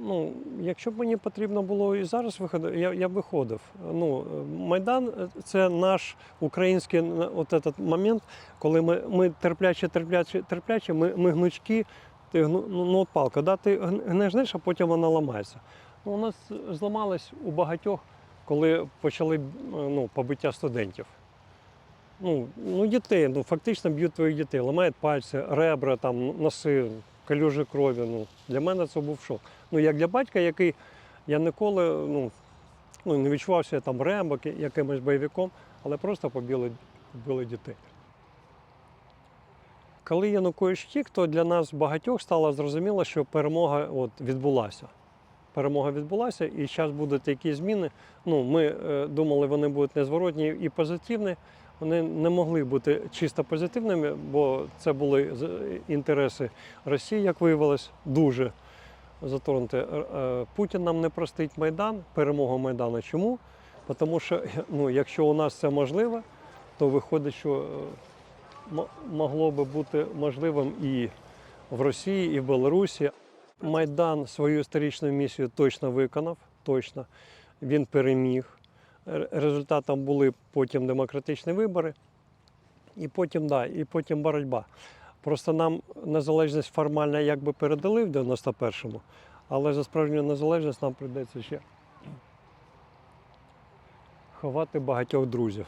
Ну, якщо б мені потрібно було і зараз виходити, я, я б виходив. Ну, Майдан це наш український от этот момент, коли ми, ми терпляче, терпляче, терпляче, ми, ми гнучки, ти гну, ну, ну, от палка, да, ти гн- гнеш, а потім вона ламається. Ну, у нас зламалось у багатьох, коли почали ну, побиття студентів. Ну, ну, дітей, ну, фактично б'ють твоїх дітей, ламають пальці, ребра, там, носи, калюжі крові. Ну, для мене це був шок. Ну, як для батька, який я ніколи ну, ну, не відчувався там рембо, якимось бойовиком, але просто побили, побили дітей. Коли Янукович втік, то для нас багатьох стало зрозуміло, що перемога от, відбулася. Перемога відбулася, і зараз будуть якісь зміни. Ну, ми е, думали, вони будуть незворотні і позитивні. Вони не могли бути чисто позитивними, бо це були інтереси Росії, як виявилось, дуже затронути. Е, е, Путін нам не простить Майдан, перемогу Майдану. Чому? Тому що ну, якщо у нас це можливо, то виходить, що е, могло би бути можливим і в Росії, і в Білорусі. Майдан свою історичну місію точно виконав. Точно. Він переміг. Результатом були потім демократичні вибори, і потім, да, і потім боротьба. Просто нам незалежність формально якби передали в 91-му, але за справжню незалежність нам прийдеться ще ховати багатьох друзів.